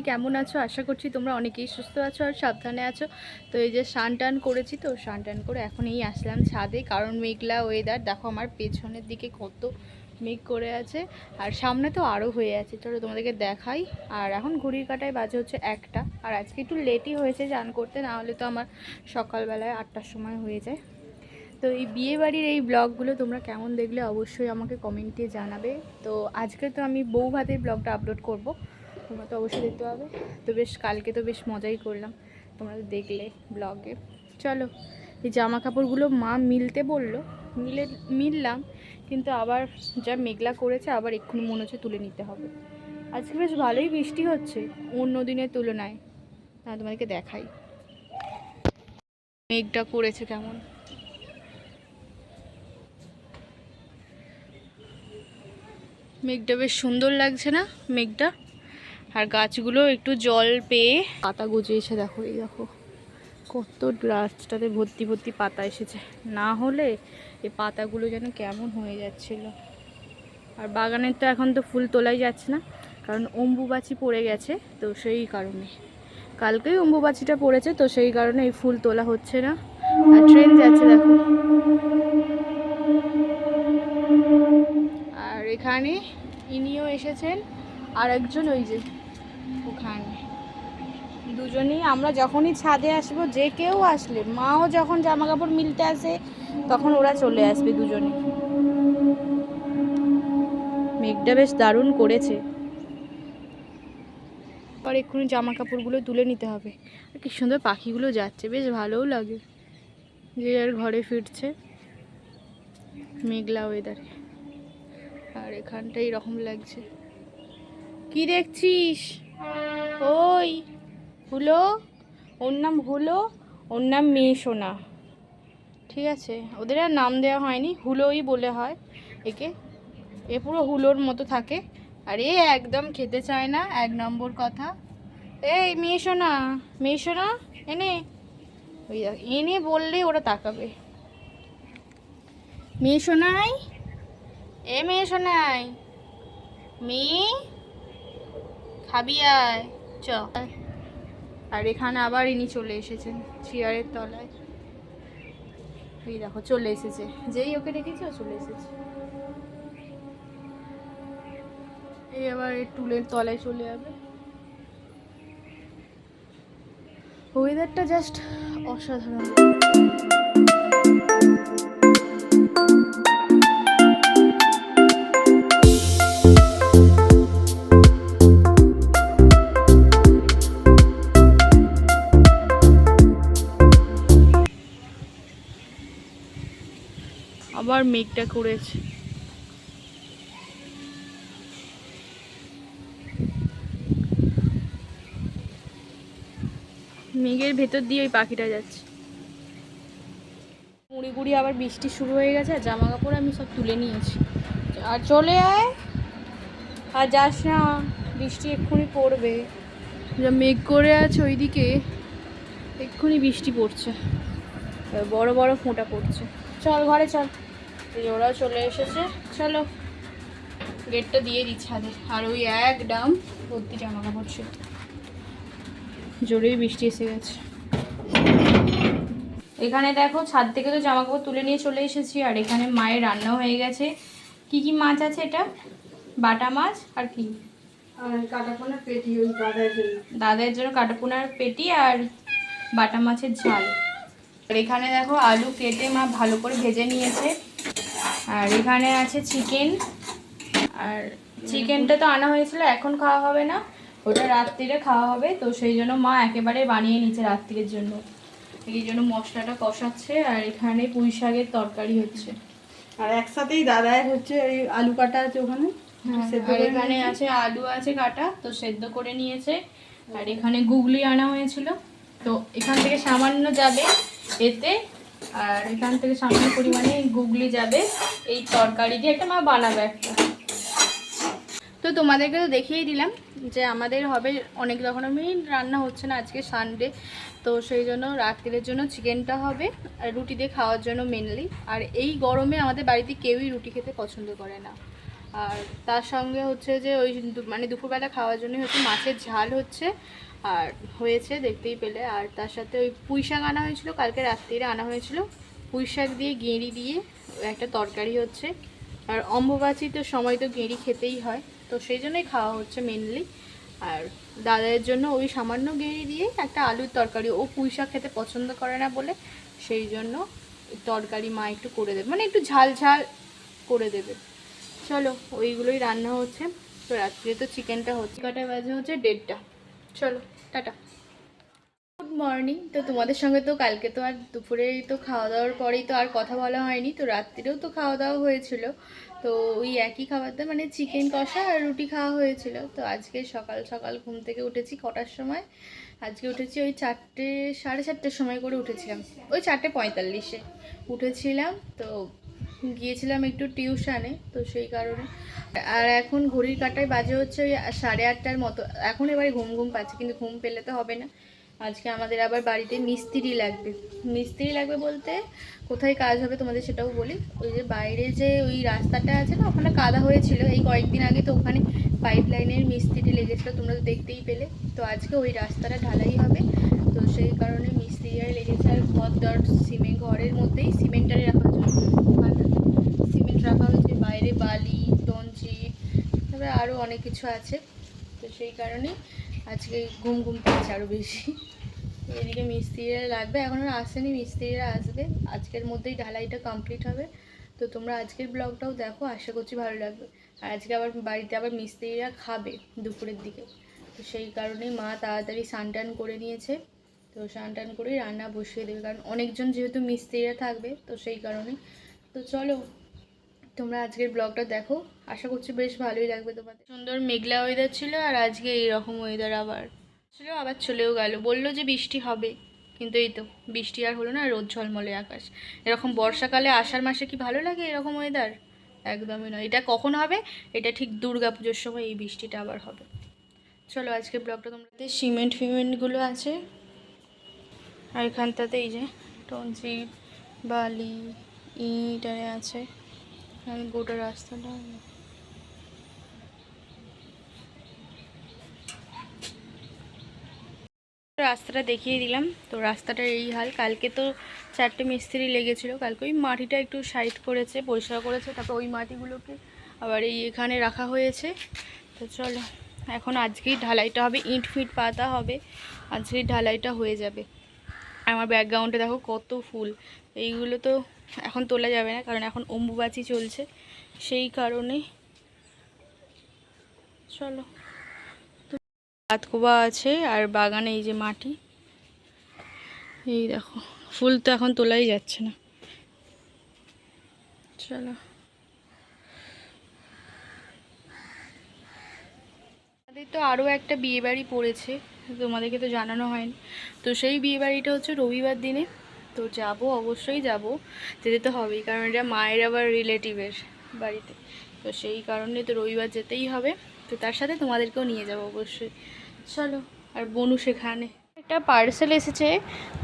সবাই কেমন আছো? আশা করছি তোমরা অনেকেই সুস্থ আছো আর সাবধানে আছো। তো এই যে স্নান টান করেছি তো, স্নান টান করে এখন এই আসলাম ছাদে। কারণ মেঘলা ওয়েদার দেখো আমার পেছনের দিকে কত মেঘ করে আছে। আর সামনে তো আরও হয়ে আছে। চলো তোমাদেরকে দেখাই। আর এখন ঘড়ির কাটায় বাজে হচ্ছে একটা। আর আজকে একটু লেটই হয়েছে চান করতে, না হলে তো আমার সকালবেলায় আটটার সময় হয়ে যায়। তো এই বিয়ে বাড়ির এই ব্লগগুলো তোমরা কেমন দেখলে অবশ্যই আমাকে কমেন্টে জানাবে। তো আজকে তো আমি বউ ভাতের ব্লগটা আপলোড করব। তোমরা তো অবশ্যই দেখতে পাবে। তো বেশ, কালকে তো বেশ মজাই করলাম। তোমরা তো দেখলে ব্লগে। চলো, এই জামা কাপড়গুলো মা মিলতে বলল। মিলে, মিললাম, কিন্তু আবার যা মেঘলা করেছে, আবার এক্ষুনি মনে হচ্ছে তুলে নিতে হবে। আজকে বেশ ভালোই বৃষ্টি হচ্ছে, অন্য দিনের তুলনায়। না, তোমাদেরকে দেখাই। মেঘটা করেছে কেমন। মেঘটা বেশ সুন্দর লাগছে না, মেঘটা? আর গাছগুলো একটু জল পেয়ে পাতা গজিয়েছে দেখো, এই দেখো, কত গাছটাতে ভর্তি ভর্তি পাতা এসেছে। না হলে এই পাতাগুলো যেন কেমন হয়ে যাচ্ছিল। আর বাগানের তো এখন তো ফুল তোলাই যাচ্ছে না, কারণ অম্বুবাচি পড়ে গেছে, তো সেই কারণে। কালকেই অম্বুবাচিটা পড়েছে, তো সেই কারণে এই ফুল তোলা হচ্ছে না। আর ট্রেন যাচ্ছে, দেখো। আর এখানে ইনিও এসেছেন আর একজন ওই যে ওখানে দুজনেই আমরা যখনই ছাদে আসব, যে কেউ আসলে, মাও যখন জামা কাপড় মিলতে আসে, তখন ওরা চলে আসবে দুজনে। মেঘটা বেশ দারুণ করেছে। আর এক্ষুনি জামা কাপড়গুলো তুলে নিতে হবে। আর কি সুন্দর পাখিগুলো যাচ্ছে, বেশ ভালোও লাগে। যে আর ঘরে ফিরছে, মেঘলা ওয়েদারে আর এখানটা এরকম লাগছে। কি দেখছিস? ওই, হুলো, ওর নাম হুলো, ওর নাম মেয়ে সোনা। ঠিক আছে, ওদের আর নাম দেওয়া হয়নি, হুলোই বলে হয় একে। এ পুরো হুলোর মতো থাকে। আর এ একদম খেতে চায় না, এক নম্বর কথা। এই মেয়ে সোনা মেয়ে সোনা, এনে। ওই এনে বললে ওরা তাকাবে। মেয়ে সোনাই? এ মেয়ে সোনাই, মেয়ে? খাবি আয়, চ। আর এখানে আবার ইনি চলে এসেছেন, চেয়ারের তলায়। এই দেখো, চলে এসেছে। যেই ওকে ডেকেছে ও চলে এসেছে। এই আবার টুলের তলায় চলে যাবে। ওয়েদারটা জাস্ট অসাধারণ। আবার মেঘটা করেছে। মেঘের ভেতর দিয়ে ওই পাখিটা যাচ্ছে। মুড়ি গুড়ি আবার বৃষ্টি শুরু হয়ে গেছে, আর জামা কাপড় আমি সব তুলে নিয়েছি। আর চলে আয়। আর যাস না, বৃষ্টি এক্ষুনি পড়বে। যা মেঘ করে আছে ওইদিকে, এক্ষুনি বৃষ্টি পড়ছে। বড় বড় ফোঁটা পড়ছে। চল ঘরে চল। এই ওরাও চলে এসেছে। চলো গেটটা দিয়ে দিচ্ছে ছাদে আর ওই এক ডাম ভর্তি জামা কাপড় ছিল। জোরেই বৃষ্টি এসে গেছে। এখানে দেখো ছাদ থেকে তো জামা কাপড় তুলে নিয়ে চলে এসেছি আর এখানে মায়ের রান্না হয়ে গেছে। কি কি মাছ আছে এটা? বাটা মাছ আর কি? আর কাটাপোনা পেটি দাদার জন্য। দাদার জন্য কাটাপোনার পেটি আর বাটা মাছের ঝাল। আর এখানে দেখো আলু কেটে মা ভালো করে ভেজে নিয়েছে। আর এখানে আছে চিকেন। আর চিকেনটা তো আনা হয়েছিল এখন খাওয়া হবে না। ওটা রাত্রিরে খাওয়া হবে তো সেই জন্য মা একেবারে বানিয়ে নিচ্ছে রাত্রির জন্য। এই জন্য মশলাটা কষাচ্ছে আর এখানে পুঁই শাকের তরকারি হচ্ছে। আর একসাথেই দাদায় হচ্ছে এই আলু কাটা আছে ওখানে? সেদ্ধ আর এখানে আছে আলু আছে কাটা তো সেদ্ধ করে নিয়েছে। আর এখানে গুগলি আনা হয়েছিল তো এখান থেকে সামান্য যাবে এতে। আর এখান থেকে সামান্য পরিমাণে গুগলি যাবে এই তরকারি দিয়ে একটা মা বানাবে একটা। তো তোমাদেরকে তো দেখিয়েই দিলাম যে আমাদের হবে অনেক রকমেরই রান্না হচ্ছে না আজকে সানডে তো সেই জন্য রাত্রির জন্য চিকেনটা হবে আর রুটি দিয়ে খাওয়ার জন্য মেনলি আর এই গরমে আমাদের বাড়িতে কেউই রুটি খেতে পছন্দ করে না। আর তার সঙ্গে হচ্ছে যে ওই মানে দুপুরবেলা খাওয়ার জন্য হচ্ছে মাছের ঝাল হচ্ছে। আর হয়েছে, দেখতেই পেলে। আর তার সাথে ওই পুঁই শাক আনা হয়েছিল, কালকে রাত্রিরে আনা হয়েছিল। পুঁই শাক দিয়ে গেঁড়ি দিয়ে একটা তরকারি হচ্ছে। আর অম্বুবাচি তো সময় তো গেঁড়ি খেতেই হয়, তো সেই জন্যই খাওয়া হচ্ছে মেনলি আর দাদার জন্য ওই সামান্য গেঁড়ি দিয়ে একটা আলুর তরকারি। ও পুঁই শাক খেতে পছন্দ করে না বলে সেই জন্য তরকারি মা একটু করে দেবে। মানে একটু ঝাল ঝাল করে দেবে। চলো, ওইগুলোই রান্না হচ্ছে। তো রাত্রে তো চিকেনটা হচ্ছে। কটা বাজে হচ্ছে? দেড়টা। চলো। টাটা। গুড মর্নিং তো তোমাদের সঙ্গে তো কালকে তো আর দুপুরেই তো খাওয়া দাওয়ার পরেই তো আর কথা বলা হয়নি, তো রাত্রিরেও তো খাওয়া দাওয়া হয়েছিল। তো ওই একই খাবার দাবার মানে চিকেন কষা আর রুটি খাওয়া হয়েছিল। তো আজকে সকাল সকাল ঘুম থেকে উঠেছি কটার সময়? আজকে উঠেছি ওই চারটে, সাড়ে চারটের সময় করে উঠেছিলাম। ওই চারটে পঁয়তাল্লিশে উঠেছিলাম। তো গিয়েছিলাম একটু টিউশানে, তো সেই কারণে। আর এখন ঘড়ির কাটায় বাজে হচ্ছে ওই সাড়ে আটটার মতো। এখন এবারে ঘুম ঘুম পাচ্ছে, কিন্তু ঘুম পেলে তো হবে না। আজকে আমাদের আবার বাড়িতে মিস্ত্রি লাগবে। মিস্ত্রি লাগবে বলতে কোথায় কাজ হবে তোমাদের সেটাও বলি। ওই যে বাইরে যে ওই রাস্তাটা আছে না, ওখানে কাদা হয়েছিল। এই কয়েকদিন আগে তো ওখানে পাইপ লাইনের মিস্ত্রি লেগেছিলো, তোমরা তো দেখতেই পেলে। তো আজকে ওই রাস্তাটা ঢালাই হবে। তো সেই কারণে মিস্ত্রিরা লেগেছে আর ঘর, দর, সিমেন্ট, ঘরের মধ্যেই সিমেন্টারে রাখার হয়েছে ওখানটাতে সিমেন্ট রাখা হয়েছে বাইরে বালি টঞ্চি তারপরে আরও অনেক কিছু আছে। তো সেই কারণেই আজকে ঘুম ঘুম পাচ্ছে আরও বেশি। এদিকে মিস্ত্রিরা লাগবে, এখন আর আসেনি, মিস্ত্রিরা আসবে। আজকের মধ্যেই ঢালাইটা কমপ্লিট হবে। তো তোমরা আজকের ব্লগটাও দেখো, আশা করছি ভালো লাগবে। আর আজকে আবার বাড়িতে আবার মিস্ত্রিরা খাবে দুপুরের দিকে। তো সেই কারণেই মা তাড়াতাড়ি স্নান টান করে নিয়েছে। তো স্নান টান করেই রান্না বসিয়ে দেবে। কারণ অনেকজন যেহেতু মিস্ত্রিরা থাকবে, তো সেই কারণে তো চলো তোমরা আজকের ব্লগটা দেখো। আশা করছি বেশ ভালোই লাগবে তোমাদের। সুন্দর মেঘলা ওয়েদার ছিল আর আজকে এইরকম ওয়েদার আবার ছিল, আবার চলেও গেল। বলল যে বৃষ্টি হবে, কিন্তু এই তো বৃষ্টি আর হলো না, রোদ ঝলমলে আকাশ। এরকম বর্ষাকালে আষাঢ় মাসে কি ভালো লাগে এরকম ওয়েদার একদমই নয়। এটা কখন হবে? এটা ঠিক দুর্গা পুজোর সময় এই বৃষ্টিটা আবার হবে। চলো আজকে ব্লগটা তোমরা সিমেন্ট ফিমেন্টগুলো আছে। আর এখানটাতে এই যে টনসি বালি ইটারে আছে। আর গোটা রাস্তাটা রাস্তাটা দেখিয়ে দিলাম। তো রাস্তাটার এই হাল, কালকে তো চারটে মিস্ত্রি লেগেছিল। কালকে ওই মাটিটা একটু সাইড করেছে, পরিষ্কার করেছে, তারপর ওই মাটিগুলোকে আবার এই এখানে রাখা হয়েছে। তো চলো, এখন আজকেই ঢালাইটা হবে, ইট ফিট পাতা হবে, আজকেই ঢালাইটা হয়ে যাবে। আমার ব্যাকগ্রাউন্ডে দেখো কত ফুল, এইগুলো তো এখন তোলা যাবে না, কারণ এখন অম্বুবাচি চলছে। সেই কারণে চলো। হাতকোবা আছে, আর বাগানে এই যে মাটি। এই দেখো, ফুল তো এখন তোলাই যাচ্ছে না। চলো। আমাদের তো আরও একটা বিয়েবাড়ি পড়েছে, তোমাদেরকে তো জানানো হয়নি। তো সেই বিয়েবাড়িটা হচ্ছে রবিবার দিনে। তো যাব, অবশ্যই যাব। যেতে তো হবেই, কারণ এটা মায়ের আবার রিলেটিভের বাড়িতে। তো সেই কারণে তো রবিবার যেতেই হবে। তো তার সাথে তোমাদেরকেও নিয়ে যাব অবশ্যই। চলো, আর বনু সেখানে। একটা পার্সেল এসেছে,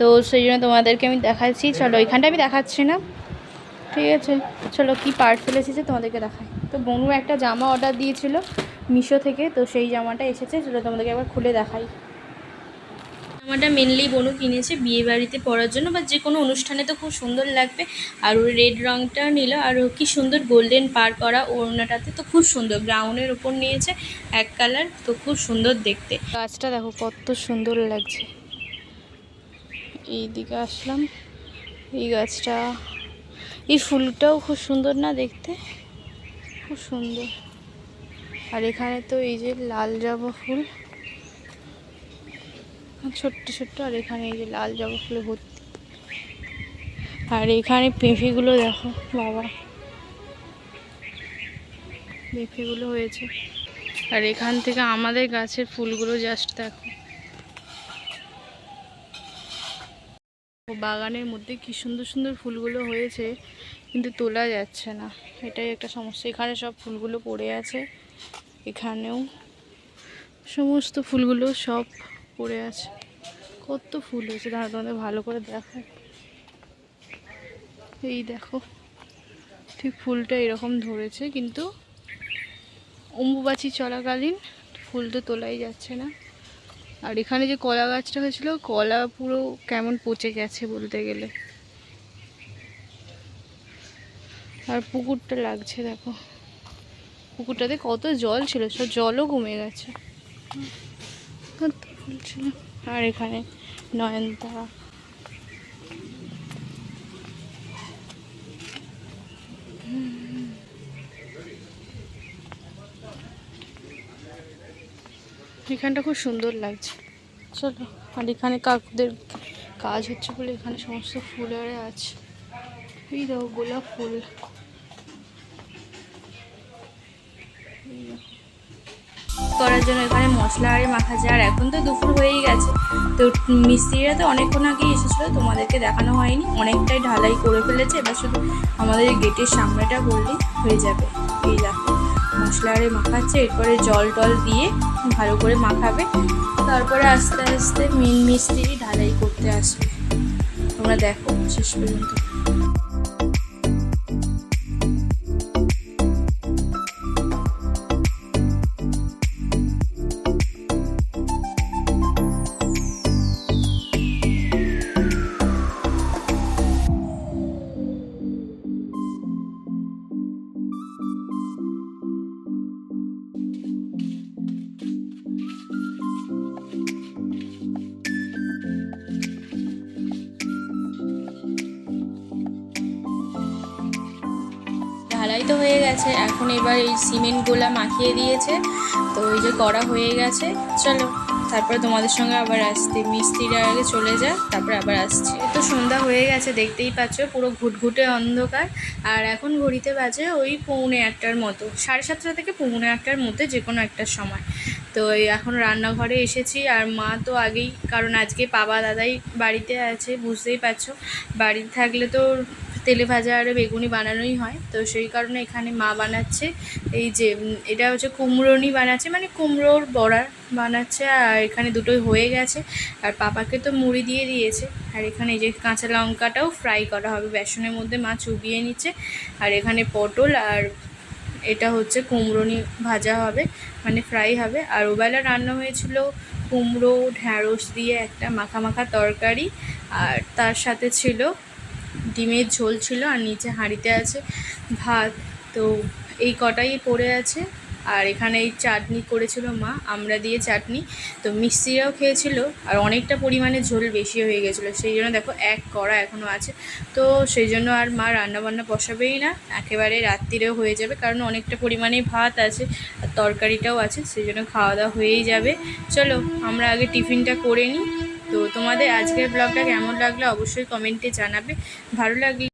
তো সেই জন্য তোমাদেরকে আমি দেখাচ্ছি। চলো, এখানটা আমি দেখাচ্ছি না। ঠিক আছে, চলো, কি পার্সেল এসেছে তোমাদেরকে দেখাই। তো বনু একটা জামা অর্ডার দিয়েছিল মিশো থেকে, তো সেই জামাটা এসেছে চলো তোমাদেরকে একবার খুলে দেখাই। জামাটা মেনলি বনু কিনেছে বিয়ে বাড়িতে পরার জন্য বা যে কোনো অনুষ্ঠানে তো খুব সুন্দর লাগবে। আর ওই রেড রঙটা নিল, আর কি সুন্দর গোল্ডেন পার করা ওড়নাটাতে তো খুব সুন্দর ব্রাউনের ওপর নিয়েছে এক কালার তো খুব সুন্দর দেখতে। গাছটা দেখো, কত সুন্দর লাগছে। এই দিকে আসলাম, এই গাছটা, এই ফুলটাও খুব সুন্দর না দেখতে? খুব সুন্দর। আর এখানে তো এই যে লাল জবা ফুল। ছোট্ট ছোট্ট, আর এখানে এই যে লাল জবা ফুলে ভর্তি। আর এখানে পেঁপেগুলো দেখো, বাবা। পেঁপেগুলো হয়েছে। আর এখান থেকে আমাদের গাছের ফুলগুলো জাস্ট দেখো। বাগানের মধ্যে কি সুন্দর সুন্দর ফুলগুলো হয়েছে, কিন্তু তোলা যাচ্ছে না। এটাই একটা সমস্যা। এখানে সব ফুলগুলো পড়ে আছে। এখানেও সমস্ত ফুলগুলো সব পড়ে আছে। কত ফুল হয়েছে দাঁড়া তোমাদের ভালো করে দেখো। এই দেখো, ঠিক ফুলটা এরকম ধরেছে, কিন্তু অম্বুবাচি চলাকালীন ফুল তো তোলাই যাচ্ছে না। আর এখানে যে কলা গাছটা হয়েছিল, কলা পুরো কেমন পচে গেছে বলতে গেলে। আর পুকুরটা লাগছে, দেখো। পুকুরটাতে কত জল ছিল, সব জলও কমে গেছে। আর এখানে নয়নতারা এখানটা খুব সুন্দর লাগছে। চলো, আর এখানে কাকুদের কাজ হচ্ছে বলে এখানে সমস্ত ফুলের আছে। এই দেখো গোলাপ ফুল। করার জন্য এখানে মশলা আরে মাখা যায়। আর এখন তো দুপুর হয়েই গেছে। তো মিস্ত্রিরা তো অনেকক্ষণ আগেই এসেছিল, তোমাদেরকে দেখানো হয়নি। অনেকটাই ঢালাই করে ফেলেছে। এবার শুধু আমাদের গেটের সামনেটা করলেই হয়ে যাবে। এই দেখো, মশলা আরে মাখাচ্ছে। এরপরে জল টল দিয়ে ভালো করে মাখাবে। তারপরে আস্তে আস্তে মেন মিস্ত্রি ঢালাই করতে আসবে। তোমরা দেখো শেষ পর্যন্ত। ঢালাই তো হয়ে গেছে, এখন এবার এই সিমেন্ট সিমেন্টগুলা মাখিয়ে দিয়েছে। তো এই যে করা হয়ে গেছে, চলো তারপরে তোমাদের সঙ্গে আবার আসতে মিস্ত্রিরা আগে চলে যায় তারপরে আবার আসছে। তো সন্ধ্যা হয়ে গেছে, দেখতেই পাচ্ছ, পুরো ঘুটঘুটে অন্ধকার। আর এখন ঘড়িতে বাজে ওই পৌনে একটার মতো, সাড়ে সাতটা থেকে পৌনে একটার মধ্যে যে কোনো একটার সময়। তো এখন রান্নাঘরে এসেছি, আর মা তো আগেই, কারণ আজকে বাবা দাদাই বাড়িতে আছে, বুঝতেই পারছ। বাড়িতে থাকলে তো তেলে ভাজা আর বেগুনি বানানোই হয়। তো সেই কারণে এখানে মা বানাচ্ছে। এই যে এটা হচ্ছে কুমড়োনি বানাচ্ছে মানে কুমড়োর বড়া বানাচ্ছে, আর এখানে দুটোই হয়ে গেছে। আর পাপাকে তো মুড়ি দিয়ে দিয়েছে। আর এখানে এই যে কাঁচা লঙ্কাটাও ফ্রাই করা হবে। বেসনের মধ্যে মা চুবিয়ে নিচ্ছে। আর এখানে পটল আর এটা হচ্ছে কুমড়োনি ভাজা হবে মানে ফ্রাই হবে। আর ওবেলা রান্না হয়েছিল কুমড়ো, ঢ্যাঁড়স দিয়ে একটা মাখা মাখা তরকারি। আর তার সাথে ছিল ডিমের ঝোল ছিল আর নিচে হাঁড়িতে আছে ভাত। তো এই কটাই পড়ে আছে আর এখানে এই চাটনি করেছিল মা, আমরা দিয়ে চাটনি। তো মিস্ত্রিরাও খেয়েছিল আর অনেকটা পরিমাণে ঝোল বেশি হয়ে গেছিল। সেই জন্য দেখো এক কড়া এখনও আছে। তো সেই জন্য আর মা রান্নাবান্না বসাবেই না, একেবারে রাত্রিরেও হয়ে যাবে কারণ অনেকটা পরিমাণে ভাত আছে আর তরকারিটাও আছে, সেই জন্য খাওয়া দাওয়া হয়েই যাবে। চলো আমরা আগে টিফিনটা করে নিই। তো তোমাদের আজকের ব্লগটা কেমন লাগল অবশ্যই কমেন্টে জানাবে। ভালো লাগলে